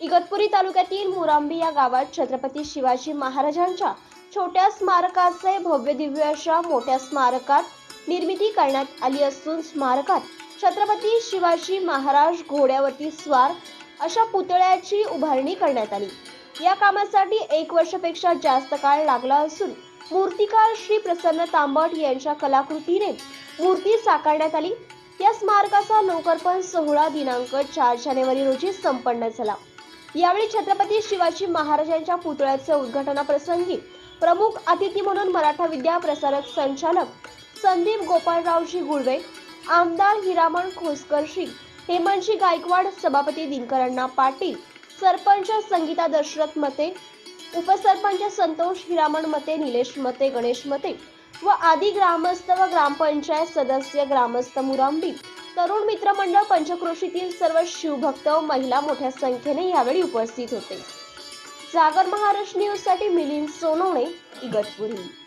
इगतपुरी तालुक्यातील मुरांबी या गावात छत्रपती शिवाजी महाराजांच्या छोट्या स्मारकाचे भव्य दिव्य अशा मोठ्या स्मारकात निर्मिती करण्यात आली असून स्मारकात छत्रपती शिवाजी महाराज घोड्यावरती स्वार अशा पुतळ्याची उभारणी करण्यात आली. या कामासाठी एक वर्षापेक्षा जास्त काळ लागला असून मूर्तिकार श्री प्रसन्न तांबट यांच्या कलाकृतीने मूर्ती साकारण्यात आली. या स्मारकाचा लोकार्पण सोहळा दिनांक चार जानेवारी रोजी संपन्न झाला. यावेळी छत्रपती शिवाजी महाराजांच्या पुतळ्याचे उद्घाटनाप्रसंगी प्रमुख अतिथी म्हणून मराठा विद्या प्रसारक संचालक संदीप गोपाळरावजी गुळवे आमदार हिरामण खोसकरशी हेमंतजी गायकवाड सभापती दिनकरांना पाटील सरपंच संगीता दशरथ मते उपसरपंच संतोष हिरामण मते निलेश मते गणेश मते व आदी ग्रामस्थ व ग्रामपंचायत सदस्य ग्रामस्थ मुरांबी तरुण मित्र मंडळ पंचक्रोशीतील सर्व शिवभक्त महिला मोठ्या संख्येने यावेळी उपस्थित होते. जागर महाराष्ट्र न्यूजसाठी मिलिंद सोनवणे इगतपुरी.